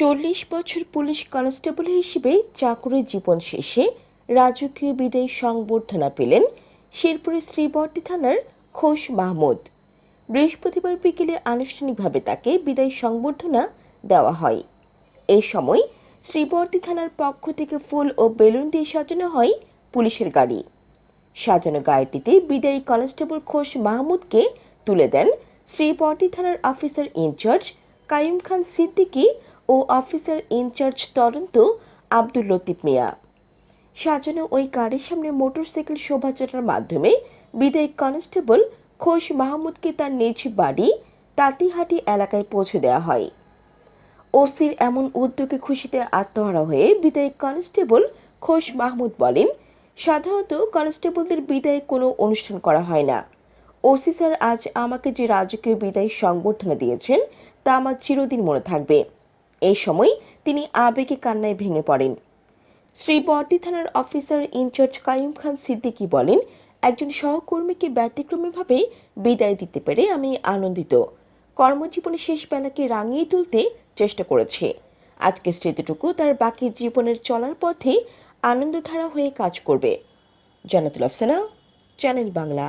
চল্লিশ বছর police constable হিসেবে চাকরির জীবন শেষে রাজকীয় বিদায় সংবর্ধনা পেলেন শেরপুরের শ্রীবর্তী থানার খোশ মাহমুদ। বৃহস্পতিবার বিকেলে আনুষ্ঠানিকভাবে তাকে বিদায় সংবর্ধনা দেওয়া হয়। এই সময় শ্রীবর্তী থানার পক্ষ থেকে ফুল ও বেলুন দিয়ে সাজানো হয় পুলিশের গাড়ি। সাজানো গাড়িটিতে বিদায়ী কনস্টেবল খোশ মাহমুদকে তুলে দেন শ্রীবর্তী থানার officer in charge Kayum Khan Siddiqui O officer in charge তদন্ত আব্দুল লতিফ মিয়া। সাজানো ওই গাড়ির সামনে মোটরসাইকেল শোভাযাত্রার মাধ্যমে বিদায়ী কনস্টেবল খোশ মাহমুদকে তার নিজ বাড়ি তাঁতিহাটি এলাকায় পৌঁছে দেওয়া হয়। ওসির এমন উদ্যোগে খুশিতে আত্মহারা হয়ে বিদায়ী কনস্টেবল খোশ মাহমুদ বলেন, সাধারণত কনস্টেবলদের বিদায়ে কোনো অনুষ্ঠান করা হয় না। ওসি স্যার আজ আমাকে যে রাজকীয় বিদায় সংবর্ধনা দিয়েছেন, তা আমার চিরদিন মনে থাকবে। এই সময় তিনি আবেগে কান্নায় ভেঙে পড়েন। শ্রীবর্তী থানার officer in charge Kaim Khan Siddiqui বলেন, একজন সহকর্মীকে ব্যতিক্রমীভাবে বিদায় দিতে পেরে আমি আনন্দিত। কর্মজীবনের শেষ বেলাকে রাঙিয়ে তুলতে চেষ্টা করেছি। আজকের স্মৃতিটুকু তার বাকি জীবনের চলার পথে আনন্দধারা হয়ে কাজ করবে। জানাতুল আফসানা, চ্যানেল বাংলা।